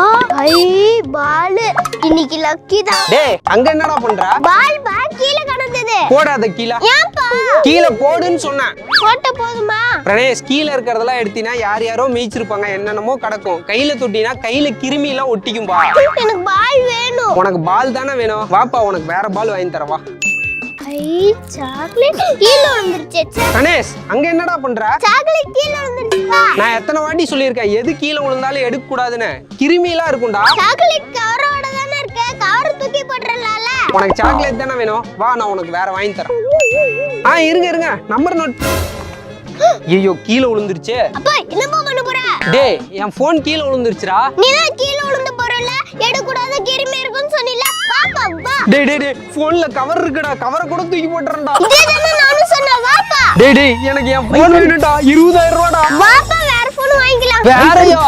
ஆ, ஐ பால். இன்னைக்கு லக்கி தான். டேய் அங்க என்னடா பண்ற? பால் பால் கீழே கிடந்தது. போடாத கீழே. ஏன்பா? கீழே போடுன்னு சொன்னேன். போட்ட போதுமா? பிரணேஷ் கீழே இருக்கிறதெல்லாம் எடுத்தினா யார் யாரோ மேய்ச்சிருப்பாங்க என்னென்னமோ கிடக்கும். கையில தொட்டினா கையில கிருமி எல்லாம் ஒட்டிக்கும்பா எனக்கு பால் வேணும். உனக்கு பால் தானே வேணும். வாப்பா உனக்கு வேற பால் வாங்கி தரவா. ஐ சாக்லேட் கீழே விழுந்துருச்சு. ச்சே. கணேஷ் அங்க என்னடா பண்ற? சாக்லேட் கீழே விழுந்துருச்சுப்பா. நான் எத்தனை வாட்டி சொல்லியிருக்கேன் எது கீழே விழுந்தாலும் எடுக்க கூடாதுன்னு கிருமி எல்லாம் இருக்கும்டா. சாக்லேட் கவரோட தானே இருக்கு. கவர் தூக்கி போட்டுறலாம்ல. உனக்கு சாக்லேட் தானே வேணும். வா நான் உனக்கு வேற வாங்கி தரேன். ஆ இருங்க இருங்க. நம்பர் நோட் ஐயோ கீழே விழுந்துருச்சு. அப்பா என்னப்பா பண்ண போற? டேய் என் ஃபோன் கீழே விழுந்துருச்சுடா. நீ தான் கீழே விழுந்து போறல டேய் டேய் டேய் ஃபோன்ல கவர் இருக்குடா. கவரை கூட தூக்கி போட்டுறேன்டா. நானும் சொன்னேன் வாப்பா. டேய் டேய் எனக்கு என் ஃபோன் வேணும்டா. இருபதாயிரம் ரூபாடா. வாப்பா வேற போன் வாங்கிக்கலாம். வேறயா?